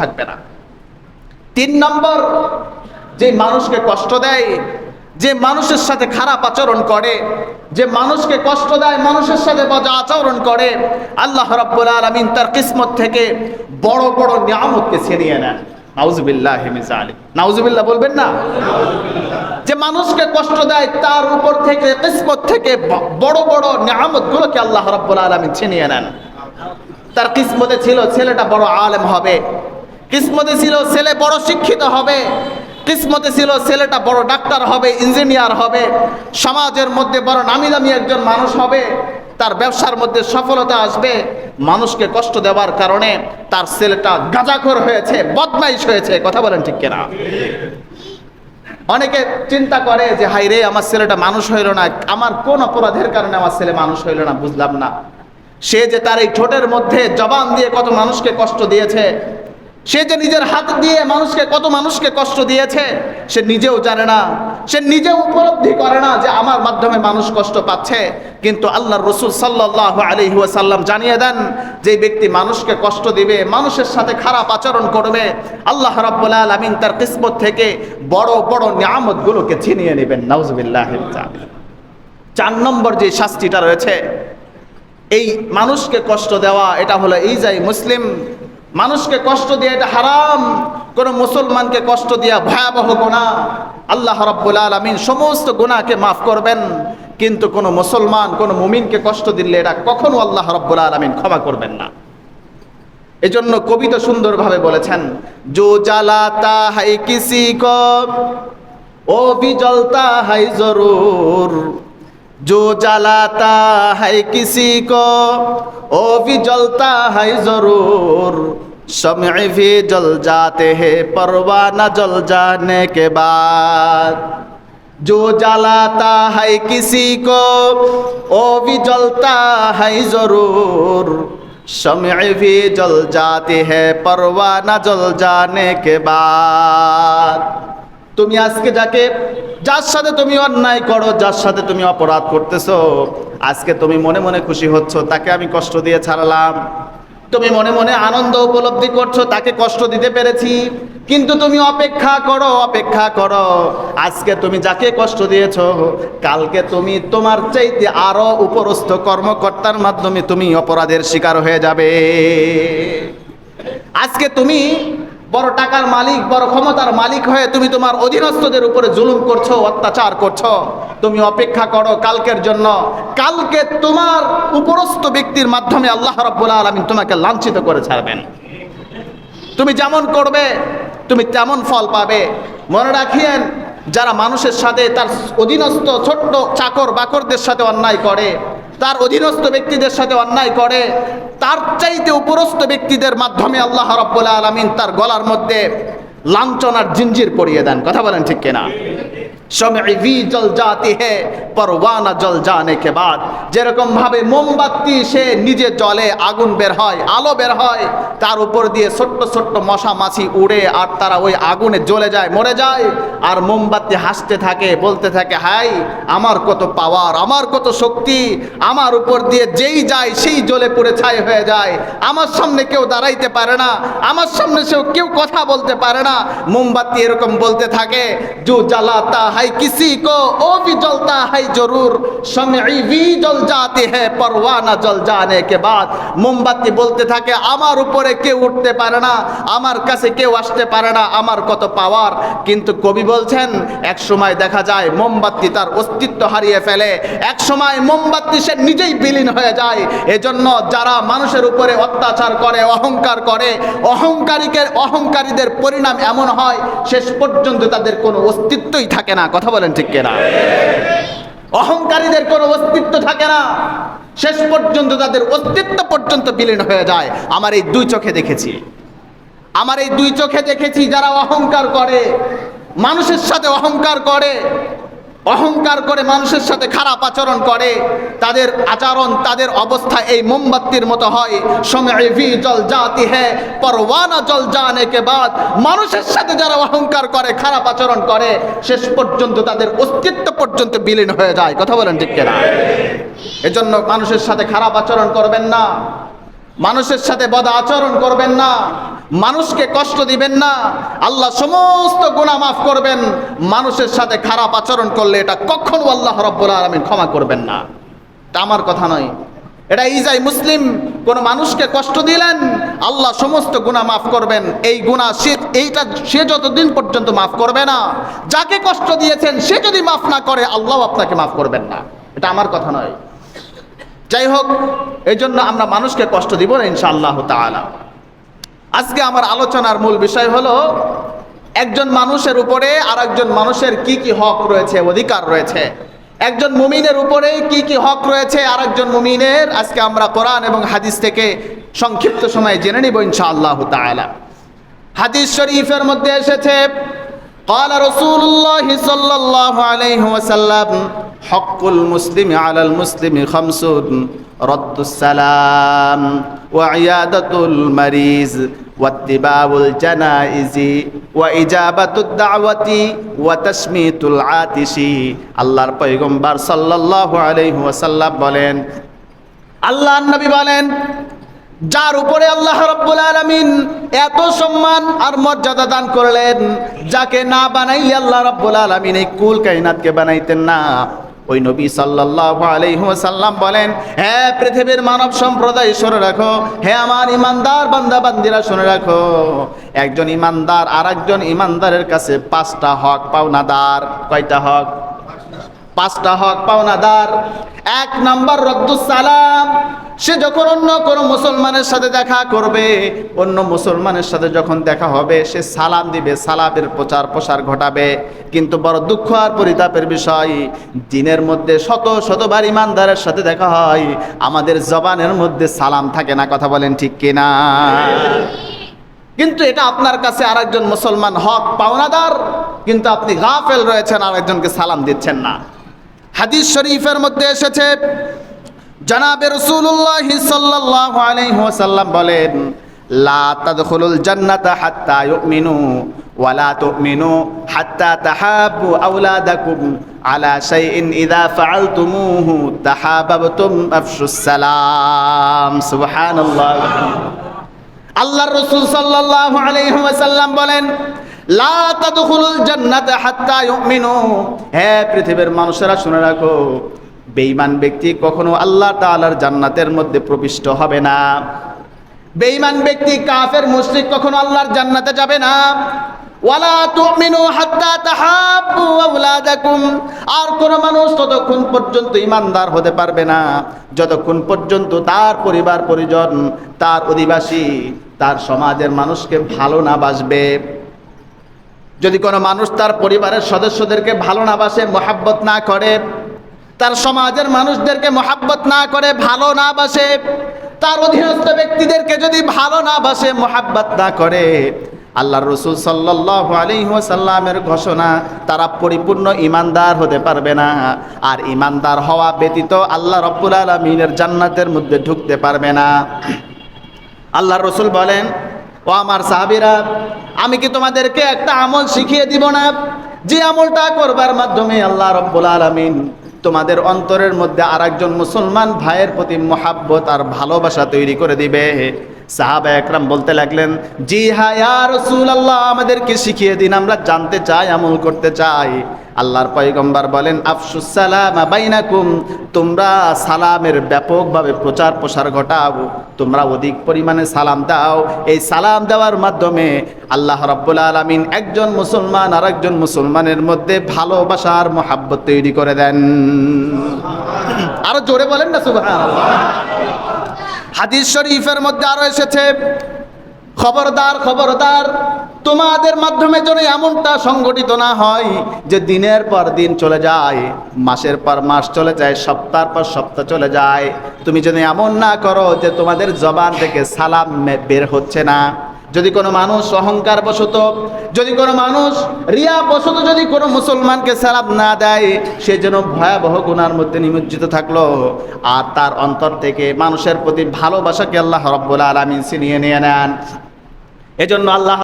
থাকবে না। তিন নম্বর, যে মানুষকে কষ্ট দেয়, যে মানুষের সাথে খারাপ আচরণ করে, যে মানুষকে কষ্ট দেয়, মানুষের সাথে বজা আচরণ করে, আল্লাহ রাব্বুল আলামিন তার কিসমত থেকে বড় বড় নিয়ামতকে ছিনিয়ে নেন। নাউজুবিল্লাহ মিজালি নাউজুবিল্লাহ বলবেন না? যে মানুষকে কষ্ট দেয়, তার উপর থেকে, কিসমত থেকে বড় বড় নিয়ামতগুলোকে আল্লাহ রাব্বুল আলামিন ছিনিয়ে নেন। তার কিসমতে ছিল, ছেলেটা বড় আলেম হবে। কিসমতে ছিল ছেলে বড় শিক্ষিত হবে, কিসমতে ছিল ছেলেটা বড় ডাক্তার হবে, ইঞ্জিনিয়ার হবে, সমাজের মধ্যে বড় নামি দামি একজন মানুষ হবে, তার ব্যবসার মধ্যে সফলতা আসবে, মানুষকে কষ্ট দেওয়ার কারণে তার ছেলেটা গাজাখোর হয়েছে, বদমাইশ হয়েছে, কথা বলেন ঠিক কিনা? অনেকে চিন্তা করে যে হাই রে, আমার ছেলেটা মানুষ হইল না, আমার কোন অপরাধের কারণে আমার ছেলে মানুষ হইল না? বুঝলাম না। সে যে তার এই ঠোঁটের মধ্যে জবান দিয়ে কত মানুষকে কষ্ট দিয়েছে সে যে নিজের হাত দিয়ে মানুষকে কত মানুষকে কষ্ট দিয়েছে, সে নিজেও জানে না। সে নিজেও উপলব্ধি করে না যে আমার মাধ্যমে মানুষ কষ্ট পাচ্ছে। কিন্তু আল্লাহর রসুল সাল্লাহ ওয়াসাল্লাম জানিয়ে দেন যে ব্যক্তি মানুষকে কষ্ট দিবে, মানুষের সাথে খারাপ আচরণ করবে, আল্লাহ রাব্বুল আলামিন তার কিসমত থেকে বড় বড় নিয়ামতগুলোকে ছিনিয়ে নেবেন। নাউজুবিল্লাহ চার নম্বর যে শাস্তিটা রয়েছে, এই মানুষকে কষ্ট দেওয়া, এটা হলো এই যাই মুসলিম মানুষকে কষ্ট দিয়ে এটা হারাম, কোন মুসলমানকে কষ্ট দিয়া ভয়াবহ গোনা আল্লাহ রব্বুল আলমিন সমস্ত গোনাকে মাফ করবেন, কিন্তু কোনো মুসলমান, কোন মুমিনকে কষ্ট দিলে এটা কখনো আল্লাহ রব্বুল আলমিন ক্ষমা করবেন না। এজন্য কবিতা সুন্দরভাবে বলেছেন, জো জ্বালাতা হাই কিসি কব, ও বিজলতা হাই জরুর। जो जलाता है किसी को, ओ भी जलता है ज़रूर। समय भी जल जाते हैं परवाना जल जाने के बाद। जो जलाता है किसी को, ओ भी जलता है ज़रूर। समय भी जल जाती है परवाना जल जाने के बाद। তুমি আজকে যাকে, যার সাথে তুমি অন্যায় করো, যার সাথে তুমি অপরাধ করতেছো, আজকে তুমি মনে মনে খুশি হচ্ছ, তাকে আমি কষ্ট দিয়ে ছাড়লাম। তুমি মনে মনে আনন্দ উপলব্ধি করছ, তাকে কষ্ট দিতে পেরেছি। কিন্তু তুমি অপেক্ষা করো অপেক্ষা করো। আজকে তুমি যাকে কষ্ট দিয়েছ, কালকে তুমি তোমার চাইতে আরও উপরস্থ কর্মকর্তার মাধ্যমে তুমি অপরাধের শিকার হয়ে যাবে। আজকে তুমি বড় টাকার মালিক, বড় ক্ষমতার মালিক হয়ে তুমি তোমার অধীনস্থদের উপরে জুলুম করছ, অত্যাচার করছ। তুমি অপেক্ষা করো কালকের জন্য। কালকে তোমার উপরস্থ ব্যক্তির মাধ্যমে আল্লাহ রাব্বুল আলামিন তোমাকে লাঞ্ছিত করে ছাড়বেন। তুমি যেমন করবে, তুমি তেমন ফল পাবে। মনে রাখিয়েন, যারা মানুষের সাথে তার অধীনস্থ ছোট্ট চাকর বাকরদের সাথে অন্যায় করে তার অধীনস্থ ব্যক্তিদের সাথে অন্যায় করে, তার চাইতে উপরস্থ ব্যক্তিদের মাধ্যমে আল্লাহ রব্বুল আলমিন তার গলার মধ্যে লাঞ্ছনার জিঞ্জির পরিয়ে দেন। কথা বলেন ঠিক কিনা? জল জাতি হে, পরওয়ানা জল জানে কে বাদ। যেরকম ভাবে মোমবাতি সে নিজে জলে আগুন বের হয়, আলো বের হয়, তার উপর দিয়ে ছোট্ট ছোট্ট মশা মাছি উড়ে আর তারা ওই আগুনে জ্বলে যায়, মরে যায়। আর মোমবাতি হাসতে থাকে, বলতে থাকে, হাই, আমার কত পাওয়ার, আমার কত শক্তি, আমার উপর দিয়ে যেই যায়, সেই জ্বলে পুড়ে ছাই হয়ে যায়। আমার সামনে কেউ দাঁড়াইতে পারে না, আমার সামনে সেও কেউ কথা বলতে পারে না। না মোমবাতি এরকম বলতে থাকে, জু জ্বালাতা হাই কিসি কো, ও ভি জ্বলতা হাই জরুর সময় ভি জল জাতি হে পরওয়ানা জল জানে কে বাদ। মোমবাতি বলতে থাকে, আমার উপরে কে উঠতে পারে না, আমার কাছে কেউ আসতে পারে না, আমার কত পাওয়ার? কিন্তু কবি বলছেন, এক সময় দেখা যায়, মোমবাতি তার অস্তিত্ব হারিয়ে ফেলে। এক সময় মোমবাতি সে নিজেই বিলীন হয়ে যায়। এজন্য যারা মানুষের উপরে অত্যাচার করে, অহংকার করে অহংকারীকে অহংকারীদের পরিণাম এমন হয়, শেষ পর্যন্ত তাদের কোনো অস্তিত্বই থাকে না। কথা বলেন ঠিক কেনা? অহংকারীদের কোনো অস্তিত্ব থাকে না। শেষ পর্যন্ত তাদের অস্তিত্ব পর্যন্ত বিলীন হয়ে যায়। আমার এই দুই চোখে দেখেছি। আমার এই দুই চোখে দেখেছি যারা অহংকার করে। মানুষের সাথে অহংকার করে। অহংকার করে মানুষের সাথে খারাপ আচরণ করে, তাদের আচরণ, তাদের অবস্থা এই মোমবাতির মতো হয়। সময় জল জাতি হ্যাঁ পরওয়ানা জল জানে কে বাদ। মানুষের সাথে যারা অহংকার করে, খারাপ আচরণ করে, শেষ পর্যন্ত তাদের অস্তিত্ব পর্যন্ত বিলীন হয়ে যায়। কথা বলেন ঠিক কিনা? এজন্য মানুষের সাথে খারাপ আচরণ করবেন না। মানুষের সাথে বদ আচরণ করবেন না, মানুষকে কষ্ট দিবেন না, আল্লাহ সমস্ত গুণা মাফ করবেন, মানুষের সাথে খারাপ আচরণ করলে এটা কখনো আল্লাহ রব্বুল আলমিন ক্ষমা করবেন না। এটা আমার কথা নয়। এটা ইজাই মুসলিম, কোন মানুষকে কষ্ট দিলেন, আল্লাহ সমস্ত গুণা মাফ করবেন। এই গুনাহ সে, এইটা সে যতদিন পর্যন্ত মাফ করবে না, যাকে কষ্ট দিয়েছেন, সে যদি মাফ না করে, আল্লাহ আপনাকে মাফ করবেন না। এটা আমার কথা নয়। যাই হোক এই জন্য আমরা মানুষকে কষ্ট দিব না ইনশাআল্লাহ তাআলা আজকে আমার আলোচনার মূল বিষয় হলো একজন মানুষের উপরে আর একজন মানুষের কি কি হক রয়েছে অধিকার রয়েছে একজন মুমিনের উপরে কি কি হক রয়েছে আর একজন মুমিনের আজকে আমরা কোরআন এবং হাদিস থেকে সংক্ষিপ্ত সময়ে জেনে নিব ইনশাআল্লাহ তাআলা হাদিস শরীফের মধ্যে এসেছে قال رسول الله صلى الله عليه وسلم হকুল মুসলিম আলাল মুসলিম খামসুন রদ্দুসালাম ওয়াইয়াদাতুল মারিজ ওয়াত্তিবাউল জানাইজি ওয়া ইজাবাতুদ দাওয়াতি ওয়া তাসমিতুল আতিশি। আল্লাহর পয়গম্বর সাল্লাল্লাহু আলাইহি ওয়াসাল্লাম বলেন, আল্লাহ নবী বলেন, যার উপরে আল্লাহ রব্বুল আলমিন এত সম্মান আর মর্যাদা দান করলেন, যাকে না বানাইলে আল্লাহ রব্বুল আলমিন এই কুল কাহিনাতকে বানাইতেন না। ওই নবী সাল্লাল্লাহু আলাইহি ওয়াসাল্লাম বলেন, হে পৃথিবীর মানব সম্প্রদায়, শুনে রাখো। হে আমার ইমানদার বান্দা বান্দিরা শুনে রাখো। একজন ইমানদার আর একজন ইমানদারের কাছে পাঁচটা হক পাওনাদার। কয়টা হক? পাঁচটা হক পাওনাদার। এক নাম্বার সালাম সে যখন অন্য কোনো মুসলমানের সাথে দেখা করবে, অন্য মুসলমানের সাথে যখন দেখা হবে, সে সালাম দিবে, সালামের প্রচার প্রসার ঘটাবে। কিন্তু বড় দুঃখ আর পরিতাপের বিষয়, দিনের মধ্যে শত শতবার ইমানদারের সাথে দেখা হয়, আমাদের জবানের মধ্যে সালাম থাকে না, কথা বলেন ঠিক কিনা? কিন্তু এটা আপনার কাছে আরেকজন মুসলমান হক পাওনাদার, কিন্তু আপনি গাফেল রয়েছেন, আরেকজনকে সালাম দিচ্ছেন না। হাদিস শরীফের মধ্যে এসেছে, জনাবে রসুল্লাহ সাল্লাল্লাহু আলাইহি বলেন, লা তাদখুলুল জান্নাতা হাত্তা ইউমিনু ওয়ালা তুমিনু হাত্তা তাহাব্বু আওলাদাকুম আলা শাইইন ইযা ফাআলতুমুহু তাহাবাবতুম আফশুস সালাম। সুবহানাল্লাহ। আল্লাহর রসুল সাল্লাল্লাহু আলাইহি ওয়াসাল্লাম বলেন লা তাদখুলুল জান্নাতা হাত্তা ইউমিনু। হে পৃথিবীর মানুষেরা শুনে রাখো, বেঈমান ব্যক্তি কখনো আল্লাহ তাআলার জান্নাতের মধ্যে প্রবিষ্ট হবে না। বেঈমান ব্যক্তি কাফের, মুশরিক কখনো আল্লাহর জান্নাতে যাবে না। ওয়ালা তুমিনু হাত্তা তাহাব্বু আওলাদাকুম। আর কোন মানুষ ততক্ষণ পর্যন্ত ইমানদার হতে পারবে না। যতক্ষণ পর্যন্ত তার পরিবার পরিজন তার অধিবাসী, তার সমাজের মানুষকে ভালো না বাসবে। যদি কোনো মানুষ তার পরিবারের সদস্যদেরকে ভালো না বাসে, মহাব্বত না করে, তার সমাজের মানুষদেরকে মহাব্বত না করে, ভালো না বাসে, তার অধীনস্থ ব্যক্তিদেরকে যদি ভালো না বাসে, মহাব্বত না করে আল্লাহ রসুল সাল্লাহ আলিহাসাল্লামের ঘোষণা, তারা পরিপূর্ণ ইমানদার হতে পারবে না। আর ইমানদার হওয়া ব্যতীত আল্লাহ রব্বুল আলমিনের জান্নাতের মধ্যে ঢুকতে পারবে না। আল্লাহ রসুল বলেন ও আমার সাহাবিরা, আমি কি তোমাদেরকে একটা আমল শিখিয়ে দিব না? যে আমলটা করবার মাধ্যমে আল্লাহ রব্বুল আলমিন তোমাদের অন্তরের মধ্যে আর মুসলমান ভাইয়ের প্রতি মহাব্বত আর ভালোবাসা তৈরি করে দিবে। সাহাবা একরাম বলতে লাগলেন, জি হ্যাঁ রসুল আল্লাহ আমাদেরকে শিখিয়ে দিন, আমরা জানতে চাই, আমল করতে চাই। আল্লাহর পয়গম্বর বলেন, আফসুস সালাম বাইনাকুম, তোমরা সালামের ব্যাপকভাবে প্রচার প্রসার ঘটাও, তোমরা অধিক পরিমাণে সালাম দাও। এই সালাম দেওয়ার মাধ্যমে আল্লাহ রাব্বুল আলামিন একজন মুসলমান আর একজন মুসলমানের মধ্যে ভালোবাসার মহাব্বত তৈরি করে দেন। আরও জোরে বলেন না, সুবহানাল্লাহ। হাদিস শরীফের মধ্যে আরও এসেছে খবরদার খবরদার, তোমাদের মাধ্যমে যেন এমনটা সংগঠিত না হয় যে দিনের পর দিন চলে যায়, মাসের পর মাস চলে যায় সপ্তাহ পর সপ্তাহ চলে যায়। তুমি যদি এমন না করো যে তোমাদের জবান থেকে সালাম বের হচ্ছে না। যদি কোনো মানুষ অহংকার বশত যদি কোনো মানুষ রিয়া বশত যদি কোনো মুসলমানকে সালাম না দেয়, সে যেন ভয়াবহ গুনার মধ্যে নিমজ্জিত থাকল। আর তার অন্তর থেকে মানুষের প্রতি ভালোবাসাকে আল্লাহ রব্বুল আলমিন সিনিয়ে নিয়ে নেন। এজন্য আল্লাহ